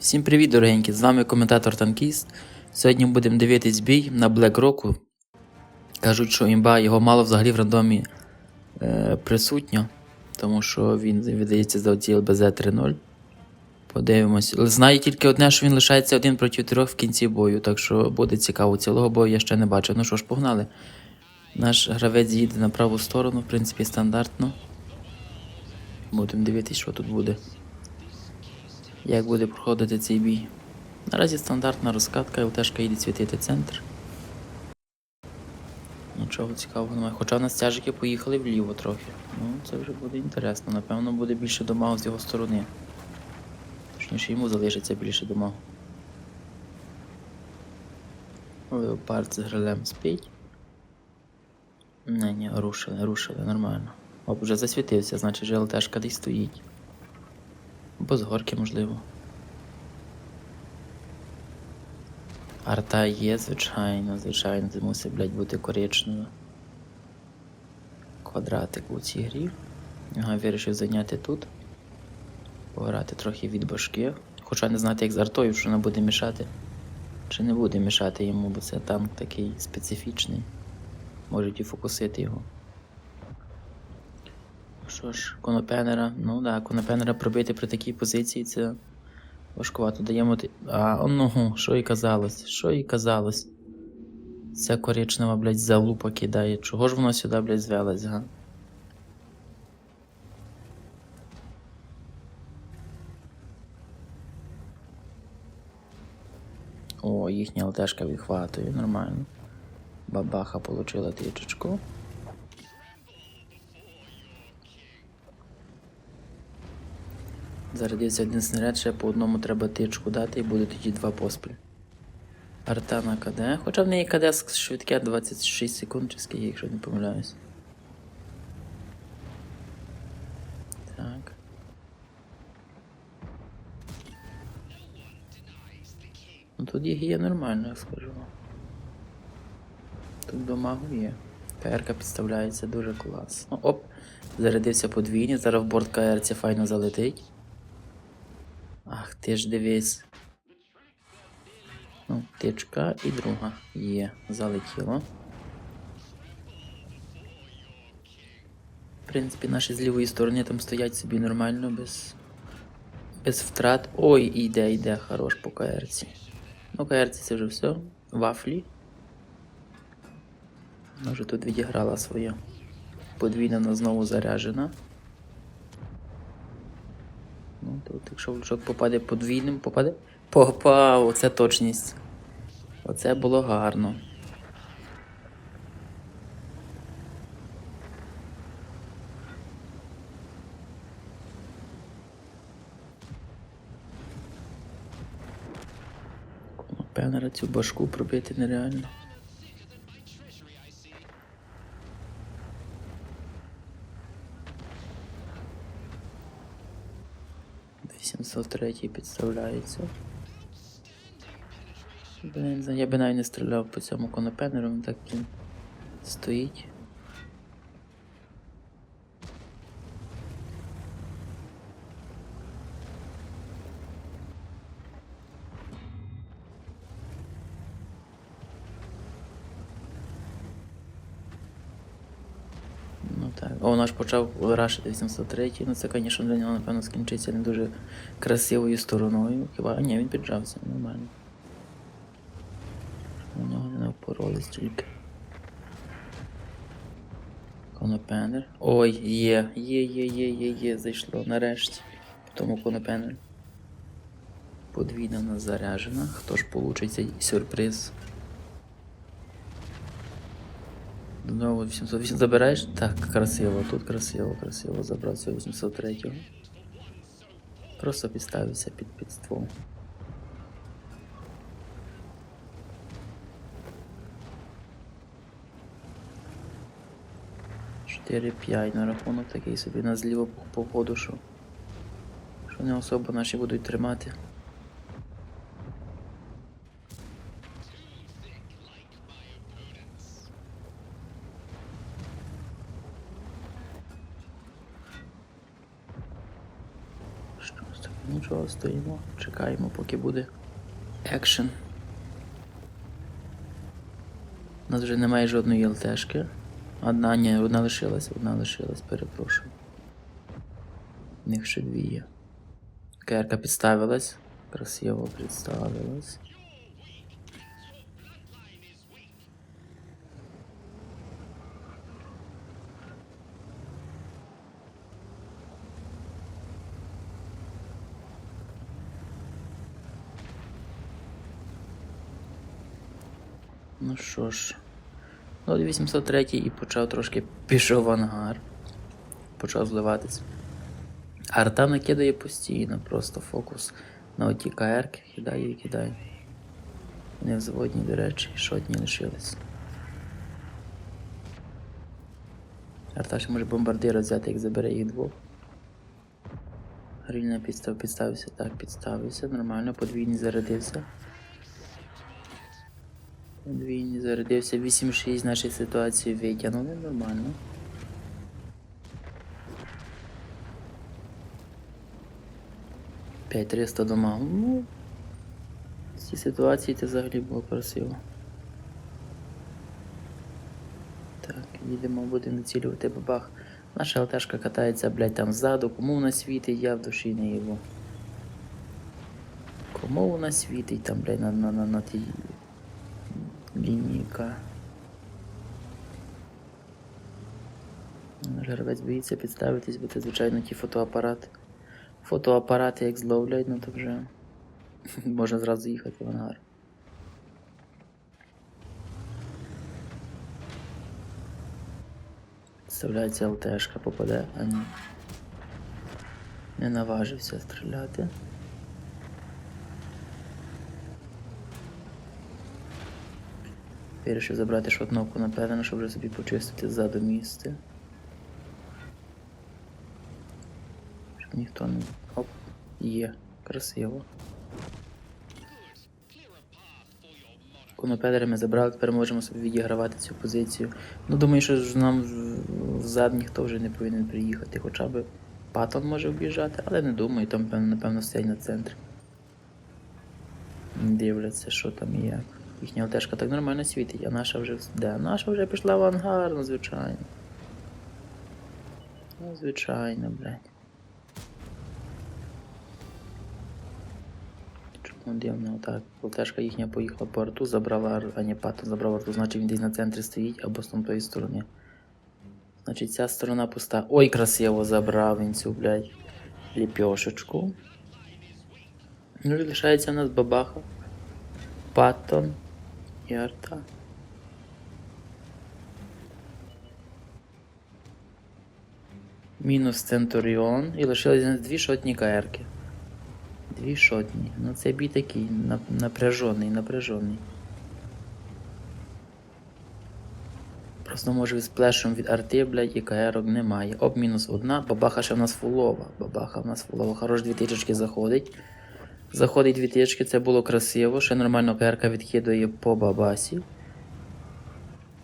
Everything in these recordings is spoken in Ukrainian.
Всім привіт, дорогенькі! З вами коментатор Танкіст. Сьогодні будемо дивитись бій на Black Rock. Кажуть, що імба його мало взагалі в рандомі е, присутньо, тому що він видається за оці ЛБЗ 3.0. Подивимось. Знаю тільки одне, що він лишається один проти трьох в кінці бою, так що буде цікаво. Цілого бою я ще не бачив. Ну що ж, погнали. Наш гравець їде на праву сторону, в принципі, стандартно. Будемо дивитись, що тут буде. Як буде проходити цей бій. Наразі стандартна розкатка, ЛТшка їде світити центр. Нічого цікавого немає. Хоча в нас тяжики поїхали вліво трохи. Ну, це вже буде інтересно. Напевно, буде більше домагу з його сторони. Точніше, йому залишиться більше домагу. Леопард з грилем спить. Не, ні, рушили, рушили, нормально. Оп, вже засвітився, значить ЛТшка десь стоїть. Або з горки, можливо. Арта є, звичайно, звичайно, це мусить, блядь, бути коричнево. Квадратик у цій грі. Ага, вирішив зайняти тут. Пограти трохи від башки. Хоча не знати, як з артою, що вона буде мішати. Чи не буде мішати йому, бо це танк такий специфічний. Можуть і фокусити його. Що ж, конопенера, ну да, конопенера пробити при такій позиції це важкувато. Даємо. А, ну, що і казалось, що і казалось. Ця коричнева, блядь, залупа кидає. Чого ж воно сюди, блядь, звелась, га? О, їхня ЛТшка відхватує, нормально. Бабаха получила тичечку. Зарядився один снаряд, ще по одному треба тичку дати і буде тоді два поспіль. Арта на КД. Хоча в неї КД швидке 26 секунд чи скільки, якщо не помиляюсь. Так. Ну тут їх є нормально, я скажу. Тут домагу є. КРК підставляється дуже класно. Оп, зарядився подвійний, зараз борт КРці файно залетить. Ах, ти ж дивись. Ну, тичка і друга є, залетіло. В принципі, наші з лівої сторони там стоять собі нормально, без без втрат. Ой, іде, йде, хорош по КРці. Ну, КРці це вже все. Вафлі. Вже тут відіграла своє. Подвійна знову заряджена. Ну, тут, якщо в лючок попаде подвійним, попаде. Попав, оце точність. Оце було гарно. Пенера цю башку пробити нереально. Вісімсот третій підставляється. Блін, я би навіть не стріляв по цьому конопенеру, він так він стоїть. Ну так. О, наш почав рашити 803, ну це, звісно, для нього, напевно, скінчиться не дуже красивою стороною. Хіба ні, він піджався, нормально. У нього не впоролись тільки. Конопенер. Ой, є, є, є, є, є, є, зайшло нарешті. По тому конопенер. Подвійна в нас заряджена. Хто ж получить сюрприз? Знову 808 забираєш? Так, красиво, тут красиво, красиво забрав цього 803-го. Просто підставився під, під ствол. Чотири п'ять на рахунок такий собі на зліво по ходу, що, що не особо наші будуть тримати. Ж? Нічого стоїмо, чекаємо, поки буде екшен. У нас вже немає жодної ЛТшки. Одна, ні, одна лишилась, одна лишилась, перепрошую. У них ще дві є. КРК підставилась. Красиво представилась. Ну що ж, ну, 803 і почав трошки пішов в ангар. Почав зливатися. Арта накидає постійно, просто фокус на оті КРки, кидає і кидає. Не взводні, до речі, шотні лишились. Арта ще може бомбардира взяти, як забере їх двох. Грильна підстав, підставився, так, підставився, нормально, подвійний зарядився. Подвійний зарядився, 8-6 нашій ситуації витягнули, нормально. П'ять 300 дома. Ну, в цій ситуації це взагалі було красиво. Так, їдемо, будемо націлювати бабах. Наша ЛТшка катається, блядь, там ззаду. Кому вона світить, я в душі не його. Кому вона світить там, блядь, на, на, на, на тій лінійка. Жервець боїться підставитись, бо це, звичайно, ті фотоапарати. Фотоапарати як зловлять, ну то вже можна зразу їхати в ангар. Вставляється ЛТшка, попаде, а ні. Не наважився стріляти. Вирішив забрати шотновку напевно, щоб вже собі почистити ззаду місце. Щоб ніхто не. Оп, є, красиво. Конопедери ми забрали, тепер можемо собі відігравати цю позицію. Ну, думаю, що ж нам взад ніхто вже не повинен приїхати. Хоча б Паттон може об'їжджати, але не думаю, там, певно, напевно, стоять на центрі. Дивляться, що там і як. Їхня ЛТшка так нормально світить, а наша вже. Де? Наша вже пішла в ангар, ну звичайно. Ну, звичайно, блядь. Чому дивно, отак. ЛТшка їхня поїхала по арту, забрала, а не патон забрав арту, значить він десь на центрі стоїть або з тої сторони. Значить, ця сторона пуста. Ой, красиво забрав він цю, блядь, ліпьошечку. Ну лишається в нас бабаха. Паттон і. Мінус Центуріон. І лишилось дві шотні КРки. Дві шотні. Ну це бій такий нап- напряжений, напряжений. Просто може з плешем від арти, блядь, і КРок немає. Оп, мінус одна. Бабаха ще в нас фулова. Бабаха в нас фулова. Хорош дві тичечки заходить. Заходить дві тички, це було красиво. Ще нормально КРК відкидує по бабасі.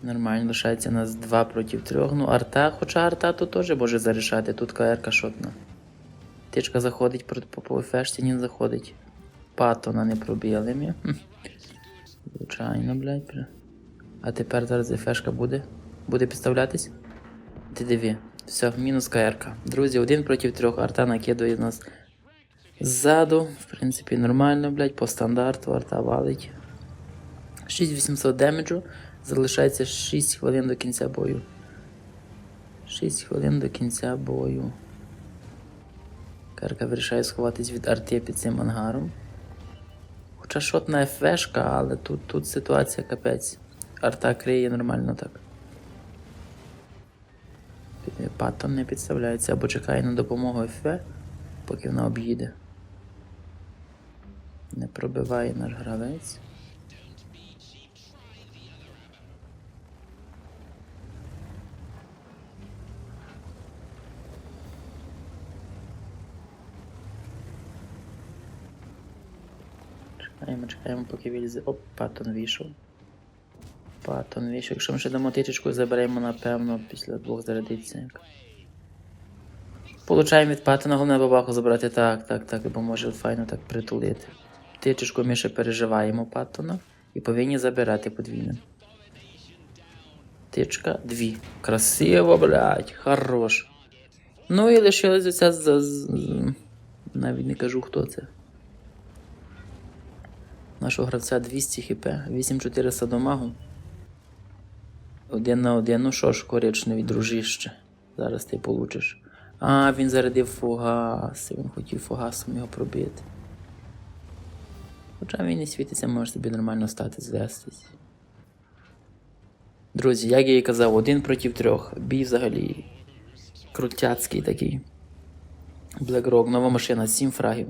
Нормально, лишається нас 2 проти 3. Ну, арта, хоча арта тут теж може зарішати. Тут КРК шотна. Тичка заходить проти по фешці, ні заходить. Патона не пробили ми. Звичайно, блядь. А тепер зараз фешка буде. Буде підставлятись? Ти диви. Все, мінус КРК. Друзі, один проти трьох. Арта накидує нас ззаду. В принципі, нормально, блядь, по стандарту арта валить. 6800 демеджу. Залишається 6 хвилин до кінця бою. 6 хвилин до кінця бою. Карка вирішає сховатись від арти під цим ангаром. Хоча шотна ФВшка, але тут, тут ситуація капець. Арта криє нормально так. Паттон не підставляється або чекає на допомогу ФВ, поки вона об'їде. Не пробиває наш гравець. Чекаємо, чекаємо, поки вилізе. Оп, Паттон вийшов. Паттон вийшов. Якщо ми ще дамо тичечку, заберемо, напевно, після двох зарядиться. Получаємо від Паттона, головне бабаху забрати. Так, так, так, бо може файно так притулити. Тичечку ми ще переживаємо Паттона і повинні забирати подвійно. Тичка, дві. Красиво, блядь, хорош. Ну і лишилось оця з, з, з- Навіть не кажу, хто це. Нашого гравця 200 хп, 8400 дамагу. Один на один. Ну що ж, коричневий дружище. Зараз ти получиш. А, він зарядив фугас. Він хотів фугасом його пробити. Хоча він не світиться, може собі нормально стати звестись. Друзі, як я і казав, один проти трьох. Бій взагалі крутяцький такий. BlackRock, нова машина, 7 фрагів.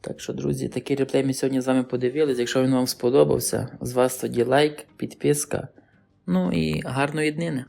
Так що, друзі, такий реплей ми сьогодні з вами подивились. Якщо він вам сподобався, з вас тоді лайк, підписка. Ну і гарної днини.